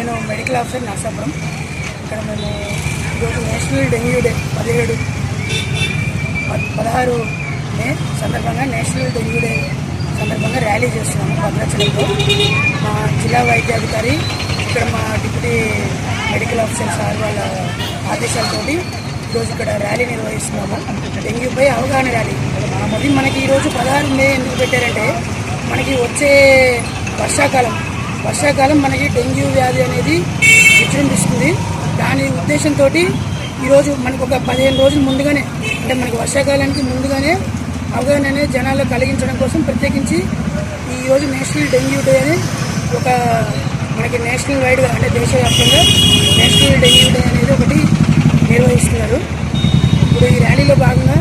నేను medical officer Narsapuram. ఇక్కడ మేము ఈరోజు నేషనల్ డెంగ్యూ డే పదిహేడు పదహారు మే సందర్భంగా నేషనల్ డెంగ్యూ డే సందర్భంగా ర్యాలీ చేస్తున్నాము భద్రాచలంలో. మా జిల్లా వైద్యాధికారి ఇక్కడ మా డిప్యూటీ మెడికల్ ఆఫీసర్ సార్ వాళ్ళ ఆదేశాలతోటి ఈరోజు ఇక్కడ ర్యాలీ నిర్వహిస్తున్నాము. డెంగ్యూపై అవగాహన ర్యాలీ. అది మనకి ఈరోజు పదహారు మే ఎందుకు పెట్టారంటే మనకి వచ్చే వర్షాకాలం వర్షాకాలం మనకి డెంగ్యూ వ్యాధి అనేది విజృంభిస్తుంది. దాని ఉద్దేశంతో ఈరోజు మనకు ఒక పదిహేను రోజుల ముందుగానే అంటే మనకి వర్షాకాలానికి ముందుగానే అవగాహన అనేది జనాల్లో కలిగించడం కోసం ప్రత్యేకించి ఈరోజు నేషనల్ డెంగ్యూ డే అని ఒక మనకి నేషనల్ వైడ్గా అంటే దేశవ్యాప్తంగా నేషనల్ డెంగ్యూ డే అనేది ఒకటి నిర్వహిస్తున్నారు. ఇప్పుడు ఈ ర్యాలీలో భాగంగా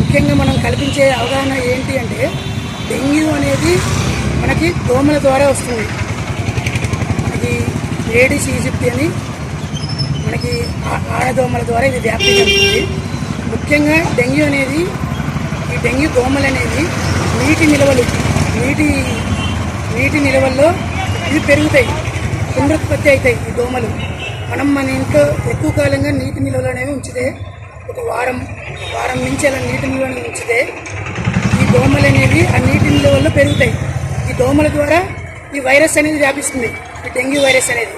ముఖ్యంగా మనం కల్పించే అవగాహన ఏంటి అంటే డెంగ్యూ అనేది మనకి దోమల ద్వారా వస్తుంది. ఇది లేడీస్ ఈజిప్ట్ అని మనకి ఆ- ఆడదోమల ద్వారా ఇది వ్యాప్తి జరుగుతుంది ముఖ్యంగా డెంగ్యూ అనేది ఈ డెంగ్యూ దోమలు అనేది నీటి నిల్వలు నీటి నీటి నిల్వల్లో ఇవి పెరుగుతాయి పునరుత్పత్తి అవుతాయి ఈ దోమలు. మనం మన ఇంట్లో ఎక్కువ కాలంగా నీటి నిల్వలు అనేవి ఉంచితే ఒక వారం వారం నుంచి అలా నీటి నిల్వలు ఉంచితే ఈ దోమలు అనేవి ఆ నీటి నిల్వల్లో పెరుగుతాయి. ఈ దోమల ద్వారా ఈ వైరస్ అనేది వ్యాపిస్తుంది. ఈ డెంగ్యూ వైరస్ అనేది.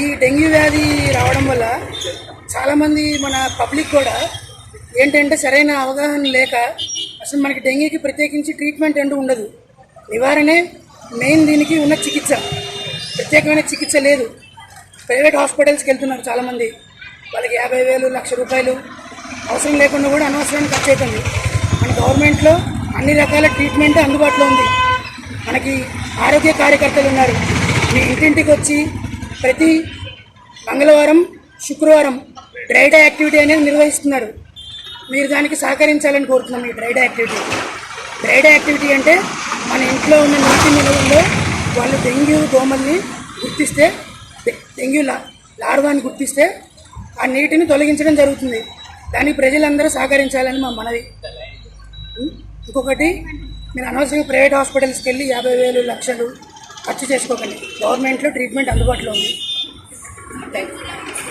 ఈ డెంగ్యూ వ్యాధి రావడం వల్ల చాలామంది మన పబ్లిక్ కూడా ఏంటంటే సరైన అవగాహన లేక అసలు మనకి డెంగ్యూకి ప్రత్యేకించి ట్రీట్మెంట్ అంటూ ఉండదు. నివారణే మెయిన్ దీనికి ఉన్న చికిత్స. ప్రత్యేకమైన చికిత్స లేదు. ప్రైవేట్ హాస్పిటల్స్కి వెళ్తున్నారు చాలామంది. వాళ్ళకి యాభై వేలు లక్ష రూపాయలు అవసరం లేకుండా కూడా అనవసరమైన ఖర్చు అవుతుంది మన గవర్నమెంట్లో అన్ని రకాల ట్రీట్మెంట్ అందుబాటులో ఉంది. మనకి ఆరోగ్య కార్యకర్తలు ఉన్నారు. మీ ఇంటింటికి వచ్చి ప్రతి మంగళవారం శుక్రవారం డ్రైడే యాక్టివిటీ అనేది నిర్వహిస్తున్నారు. మీరు దానికి సహకరించాలని కోరుతున్నాం ఈ డ్రైడే యాక్టివిటీ. డ్రైడే యాక్టివిటీ అంటే మన ఇంట్లో ఉన్న నీటి నిల్వల్లో వాళ్ళు డెంగ్యూ దోమల్ని గుర్తిస్తే డెంగ్యూ లా లార్వాన్ని గుర్తిస్తే ఆ నీటిని తొలగించడం జరుగుతుంది. దానికి ప్రజలందరూ సహకరించాలని మా మనవి. ఇంకొకటి మీరు అనవసరంగా ప్రైవేట్ హాస్పిటల్స్కి వెళ్ళి యాభై వేలు లక్షలు ఖర్చు చేసుకోకండి. గవర్నమెంట్లో ట్రీట్మెంట్ అందుబాటులో ఉంది. Thank you